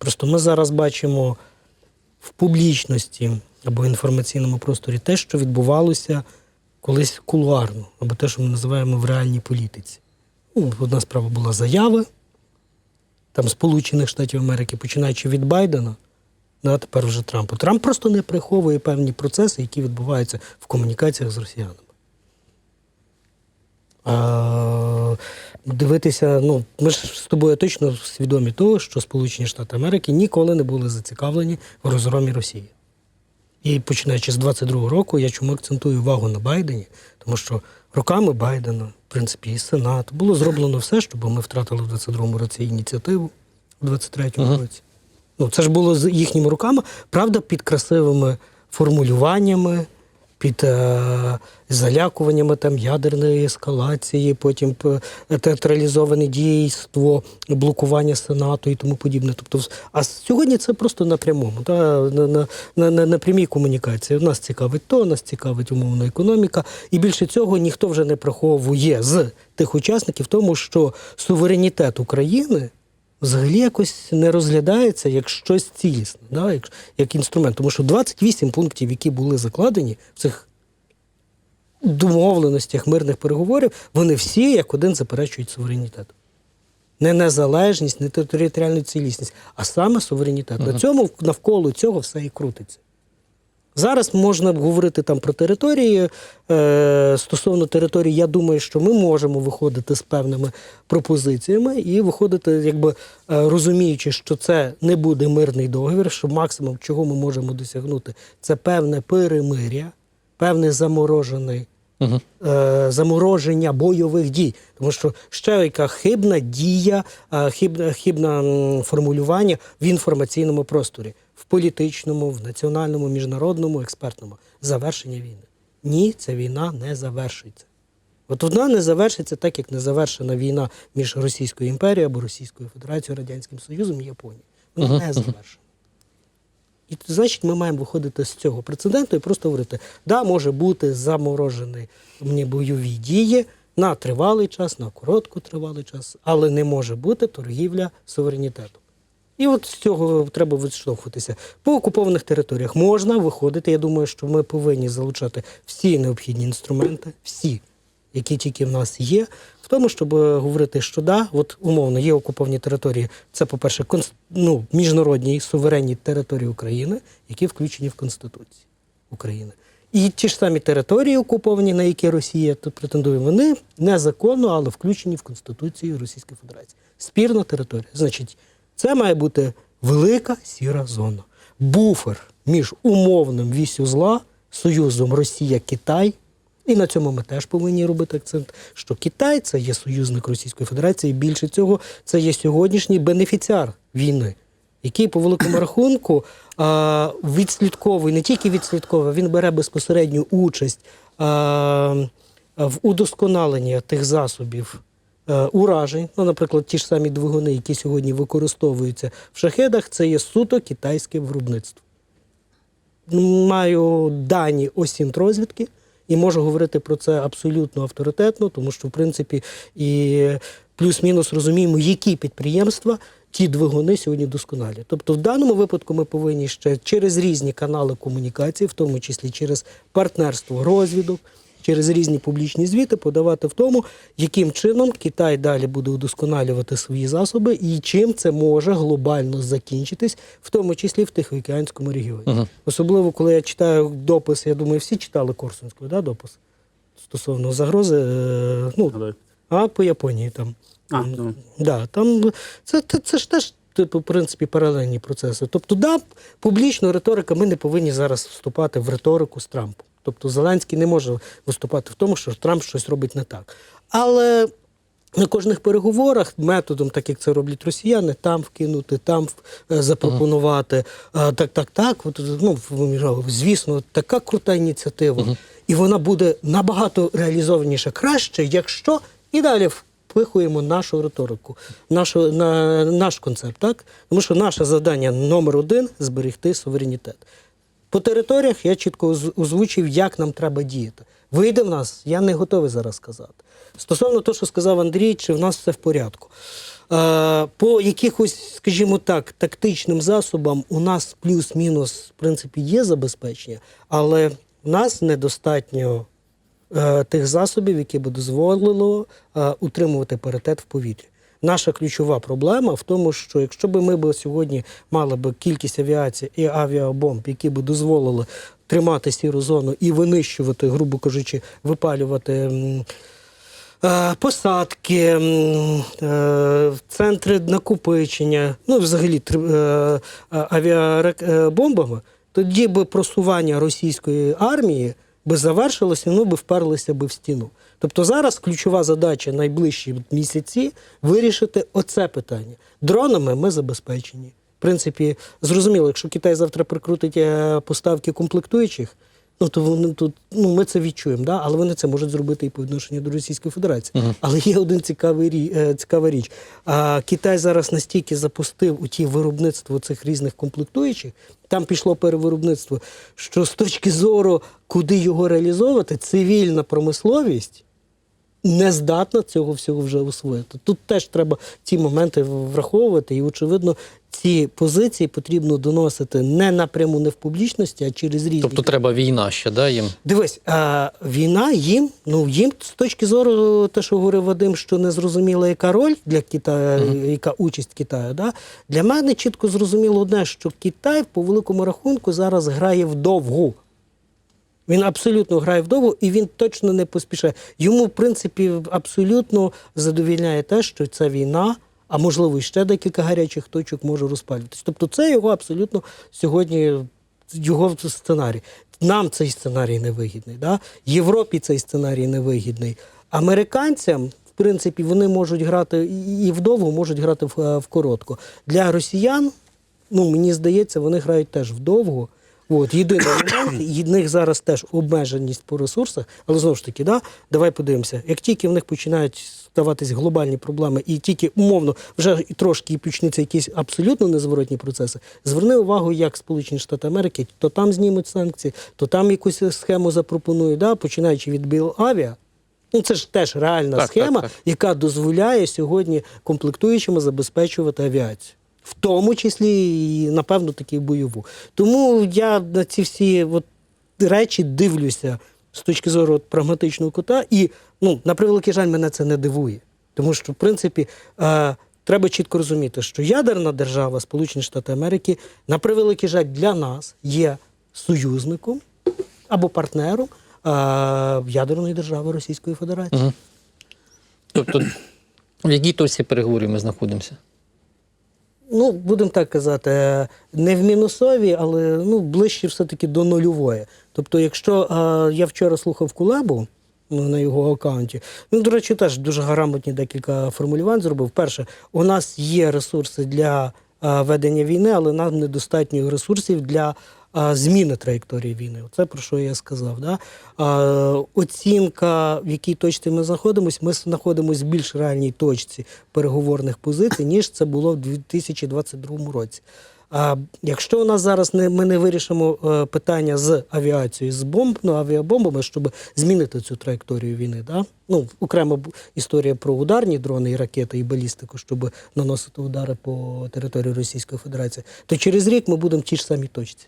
Просто ми зараз бачимо в публічності або інформаційному просторі те, що відбувалося колись кулуарно, або те, що ми називаємо в реальній політиці. Ну, одна справа була заяви там Сполучених Штатів Америки, починаючи від Байдена, ну, а тепер вже Трампу. Трамп просто не приховує певні процеси, які відбуваються в комунікаціях з росіянами. А, дивитися, ну, ми ж з тобою точно свідомі того, що Сполучені Штати Америки ніколи не були зацікавлені в розгромі Росії. І починаючи з 22-го року, я чому акцентую увагу на Байдені, тому що роками Байдена, в принципі, і Сенат, було зроблено все, щоб ми втратили в 22-му році ініціативу, в 23-му Ага. році. Ну, це ж було з їхніми руками, правда, під красивими формулюваннями, під е, залякуваннями там ядерної ескалації, потім театралізоване дійство, блокування Сенату і тому подібне. Тобто, а сьогодні це просто на прямому, та, на, на, на, на, на прямій комунікації. Нас цікавить то, нас цікавить умовна економіка. І більше цього ніхто вже не приховує з тих учасників, тому що суверенітет України взагалі якось не розглядається як щось цілісне, да? як, як інструмент. Тому що 28 пунктів, які були закладені в цих домовленостях мирних переговорів, вони всі як один заперечують суверенітет. Не незалежність, не територіальну цілісність, а саме суверенітет. На цьому навколо цього все і крутиться. Зараз можна говорити там про території. Е, стосовно території, я думаю, що ми можемо виходити з певними пропозиціями і виходити, якби е, розуміючи, що це не буде мирний договір, що максимум, чого ми можемо досягнути, це певне перемиря, певний заморожений Угу. замороження бойових дій. Тому що ще яка хибна дія, е, хибна, хибна формулювання в інформаційному просторі, в політичному, в національному, міжнародному, експертному. Завершення війни. Ні, ця війна не завершиться. От вона не завершиться так, як не завершена війна між Російською імперією або Російською Федерацією, Радянським Союзом і Японією. Вона не завершена. І значить, ми маємо виходити з цього прецеденту і просто говорити: да, може бути заморожені мені бойові дії на тривалий час, на короткотривалий час, але не може бути торгівля суверенітетом. І от з цього треба відштовхуватися. По окупованих територіях можна виходити. Я думаю, що ми повинні залучати всі необхідні інструменти, всі, які тільки в нас є, в тому, щоб е, говорити, що да, от умовно є окуповані території. Це, по-перше, ну, міжнародні суверенні території України, які включені в Конституцію України. І ті ж самі території окуповані, на які Росія тут претендує, вони незаконно, але включені в Конституцію Російської Федерації. Спірна територія. Значить, це має бути велика сіра зона. Буфер між умовним вісю зла, союзом Росія-Китай. І на цьому ми теж повинні робити акцент, що Китай це є союзник Російської Федерації. Більше цього, це є сьогоднішній бенефіціар війни, який по великому рахунку відслідковує, не тільки відслідковує, він бере безпосередню участь в удосконаленні тих засобів уражень. Ну, наприклад, ті ж самі двигуни, які сьогодні використовуються в шахедах, це є суто китайське виробництво маю дані осінтрозвідки і можу говорити про це абсолютно авторитетно, тому що, в принципі, і плюс-мінус розуміємо, які підприємства ті двигуни сьогодні досконалі. Тобто, в даному випадку ми повинні ще через різні канали комунікації, в тому числі через партнерство розвідок. Через різні публічні звіти подавати в тому, яким чином Китай далі буде удосконалювати свої засоби і чим це може глобально закінчитись, в тому числі в Тихоокеанському регіоні. Мгм. Особливо, коли я читаю допис, я думаю, всі читали Корсунську, да, допис стосовно загрози, е, ну, а по Японії там. А, ну. Да, там це, це, це ж теж, типу, в принципі, паралельні процеси. Тобто, да, публічно риторика, ми не повинні зараз вступати в риторику з Трампом. Тобто Зеленський не може виступати в тому, що Трамп щось робить не так. Але на кожних переговорах методом, так як це роблять росіяни, там вкинути, там е, запропонувати. А, так, так, так. От, ну, звісно, така крута ініціатива. І вона буде набагато реалізованіша краще, якщо і далі впихуємо нашу риторику, нашу, на, наш концепт. Так? Тому що наше завдання номер один зберегти суверенітет. По територіях я чітко озвучив, як нам треба діяти. Вийде в нас, я не готовий зараз сказати. Стосовно того, що сказав Андрій, чи в нас все в порядку. Е, По якихось, скажімо так, тактичним засобам у нас плюс-мінус, в принципі, є забезпечення, але в нас недостатньо е, тих засобів, які би дозволило е, утримувати паритет в повітрі. Наша ключова проблема в тому, що якщо б ми б сьогодні мали б кількість авіації і авіабомб, які б дозволили тримати сіру зону і винищувати, грубо кажучи, випалювати. е, Посадки, е, центри накопичення, ну взагалі е, авіабомбами, тоді би просування російської армії би завершилося, ну би вперлися би в стіну. Тобто зараз ключова задача найближчі місяці вирішити оце питання. Дронами ми забезпечені. В принципі, зрозуміло, якщо Китай завтра прикрутить е, поставки комплектуючих, ну то вони тут ну ми це відчуємо, да? але вони це можуть зробити і по відношенню до Російської Федерації. Але є один цікавий е, цікава річ. А Китай зараз настільки запустив у ті виробництво цих різних комплектуючих, там пішло перевиробництво, що з точки зору, куди його реалізовувати, цивільна промисловість не здатна цього всього вже освоїти. Тут теж треба ці моменти враховувати, і очевидно, ці позиції потрібно доносити не напряму, не в публічності, а через різні. Тобто треба війна ще, да, їм? Дивись, а, війна їм, ну їм з точки зору, те, що говорив Вадим, що не зрозуміло, яка роль для Китаю, яка участь Китаю. Да? Для мене чітко зрозуміло одне, що Китай по великому рахунку зараз грає вдовгу. Він абсолютно грає вдовго і він точно не поспішає. Йому, в принципі, абсолютно задовільняє те, що ця війна, а можливо, і ще декілька гарячих точок може розпалюватися. Тобто, це його абсолютно сьогодні його сценарій. Нам цей сценарій не вигідний. Да? Європі цей сценарій не вигідний. Американцям, в принципі, вони можуть грати і- вдовго, можуть грати в, е, коротко. Для росіян, ну мені здається, вони грають теж вдовго. От, єдиний момент, і в них зараз теж обмеженість по ресурсах, але знову ж таки, да, давай подивимося, як тільки в них починають ставатись глобальні проблеми, і тільки умовно вже і трошки і почнуться якісь абсолютно незворотні процеси, зверни увагу, як Сполучені Штати Америки, то там знімуть санкції, то там якусь схему запропонують, да, починаючи від Білавіа. Ну, це ж теж реальна Так, схема, так, так. яка дозволяє сьогодні комплектуючими забезпечувати авіацію. В тому числі і, напевно, таки бойову. Тому я на ці всі от речі дивлюся з точки зору от прагматичного кута, і ну, на превеликий жаль, мене це не дивує. Тому що, в принципі, е, треба чітко розуміти, що ядерна держава Сполучені Штати Америки, на превеликий жаль, для нас є союзником або партнером е, ядерної держави Російської Федерації. Угу. Тобто, в якій точці переговорів ми знаходимося? Ну, будемо так казати, е, не в мінусові, але ну, ближче все-таки до нульової. Тобто, якщо е, я вчора слухав Кулебу ну, на його аккаунті, він, до речі, теж дуже грамотні декілька формулювань зробив. Перше, у нас є ресурси для е, ведення війни, але нам недостатньо ресурсів для зміни траєкторії війни. Це про що я сказав. Да? Оцінка, в якій точці ми знаходимося, ми знаходимося в більш реальній точці переговорних позицій, ніж це було в 2022 році. А якщо у нас зараз не ми не вирішимо е, питання з авіацією, з бомб, ну, авіабомбами, щоб змінити цю траєкторію війни, да? ну окрема історія про ударні дрони і ракети, і балістику, щоб наносити удари по території Російської Федерації, то через рік ми будемо в тій ж самій точці.